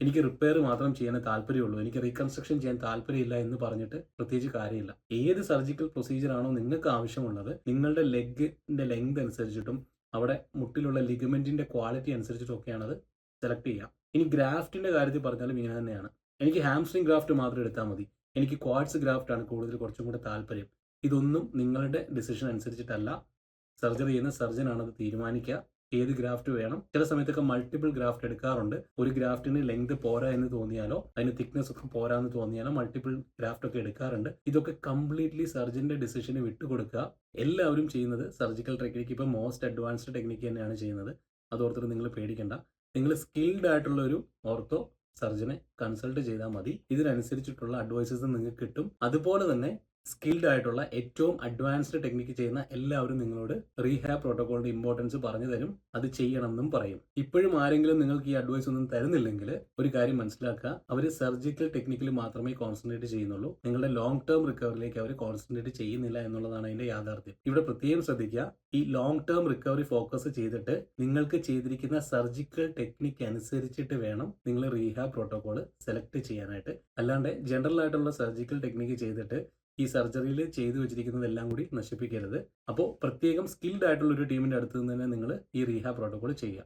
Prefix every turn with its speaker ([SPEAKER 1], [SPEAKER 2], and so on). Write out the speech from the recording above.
[SPEAKER 1] എനിക്ക് റിപ്പയർ മാത്രം ചെയ്യാൻ താല്പര്യമുള്ളൂ എനിക്ക് റീകൺസ്ട്രക്ഷൻ ചെയ്യാൻ താല്പര്യമില്ല എന്ന് പറഞ്ഞിട്ട് പ്രത്യേകിച്ച് കാര്യമില്ല. ഏത് സർജിക്കൽ പ്രൊസീജിയർ ആണോ നിങ്ങൾക്ക് ആവശ്യമുള്ളത് നിങ്ങളുടെ ലെഗിന്റെ ലെങ്ത് അനുസരിച്ചിട്ടും അവിടെ മുട്ടിലുള്ള ലിഗമെന്റിന്റെ ക്വാളിറ്റി അനുസരിച്ചിട്ടും ഒക്കെയാണ് അത് സെലക്ട് ചെയ്യാം. ഇനി ഗ്രാഫ്റ്റിന്റെ കാര്യത്തിൽ പറഞ്ഞാലും ഇങ്ങനെ തന്നെയാണ്. എനിക്ക് ഹാംസ്ട്രിങ് ഗ്രാഫ്റ്റ് മാത്രം എടുത്താൽ മതി. എനിക്ക് ക്വാഡ്സ് ഗ്രാഫ്റ്റ് ആണ് കൂടുതൽ കുറച്ചും കൂടെ താല്പര്യം. ഇതൊന്നും നിങ്ങളുടെ ഡിസിഷൻ അനുസരിച്ചിട്ടല്ല. സർജറി ചെയ്യുന്ന സർജനാണത് തീരുമാനിക്കുക. ഏത് ഗ്രാഫ്റ്റ് വേണം. ചില സമയത്തൊക്കെ മൾട്ടിപ്പിൾ ഗ്രാഫ്റ്റ് എടുക്കാറുണ്ട്. ഒരു ഗ്രാഫ്റ്റിന് ലെങ്ത് പോരാ എന്ന് തോന്നിയാലോ അതിന് തിക്നെസ് ഒക്കെ പോരാ എന്ന് തോന്നിയാലോ മൾട്ടിപ്പിൾ ഗ്രാഫ്റ്റ് ഒക്കെ എടുക്കാറുണ്ട്. ഇതൊക്കെ കംപ്ലീറ്റ്ലി സർജന്റെ ഡിസിഷന് വിട്ടുകൊടുക്കുക എല്ലാവരും ചെയ്യുന്നത് സർജിക്കൽ ടെക്നിക്ക് ഇപ്പം മോസ്റ്റ് അഡ്വാൻസ്ഡ് ടെക്നിക്ക് തന്നെയാണ് ചെയ്യുന്നത്. അതോർത്തിട്ട് നിങ്ങൾ പേടിക്കണ്ട. നിങ്ങൾ സ്കിൽഡ് ആയിട്ടുള്ള ഒരു ഓർത്തോ സർജനെ കൺസൾട്ട് ചെയ്താൽ മതി. ഇതിനനുസരിച്ചിട്ടുള്ള അഡ്വൈസസ് നിങ്ങൾക്ക് കിട്ടും. അതുപോലെ തന്നെ സ്കിൽഡ് ആയിട്ടുള്ള ഏറ്റവും അഡ്വാൻസ്ഡ് ടെക്നിക്ക് ചെയ്യുന്ന എല്ലാവരും നിങ്ങളോട് റീഹാബ് പ്രോട്ടോകോളിന്റെ ഇമ്പോർട്ടൻസ് പറഞ്ഞു തരും അത് ചെയ്യണമെന്നും പറയും. ഇപ്പോഴും ആരെങ്കിലും നിങ്ങൾക്ക് ഈ അഡ്വൈസ് ഒന്നും തരുന്നില്ലെങ്കിൽ ഒരു കാര്യം മനസ്സിലാക്കുക. അവർ സർജിക്കൽ ടെക്നിക്കിൽ മാത്രമേ കോൺസെൻട്രേറ്റ് ചെയ്യുന്നുള്ളൂ. നിങ്ങളുടെ ലോങ് ടേം റിക്കവറിയിലേക്ക് അവർ കോൺസെൻട്രേറ്റ് ചെയ്യുന്നില്ല എന്നുള്ളതാണ് അതിന്റെ യാഥാർത്ഥ്യം. ഇവിടെ പ്രത്യേകം ശ്രദ്ധിക്കുക ഈ ലോങ് ടേം റിക്കവറി ഫോക്കസ് ചെയ്തിട്ട് നിങ്ങൾക്ക് ചെയ്തിരിക്കുന്ന സർജിക്കൽ ടെക്നിക്ക് അനുസരിച്ചിട്ട് വേണം നിങ്ങൾ റീഹാബ് പ്രോട്ടോകോൾ സെലക്ട് ചെയ്യാനായിട്ട്. അല്ലാണ്ട് ജനറൽ ആയിട്ടുള്ള സർജിക്കൽ ടെക്നിക്ക് ചെയ്തിട്ട് ഈ സർജറിയിൽ ചെയ്തു വെച്ചിരിക്കുന്നതെല്ലാം കൂടി നശിപ്പിക്കരുത്. അപ്പോൾ പ്രത്യേകം സ്കിൽഡ് ആയിട്ടുള്ള ഒരു ടീമിന്റെ അടുത്ത് നിന്ന് തന്നെ നിങ്ങൾ ഈ റീഹാബ് പ്രോട്ടോകോൾ ചെയ്യുക.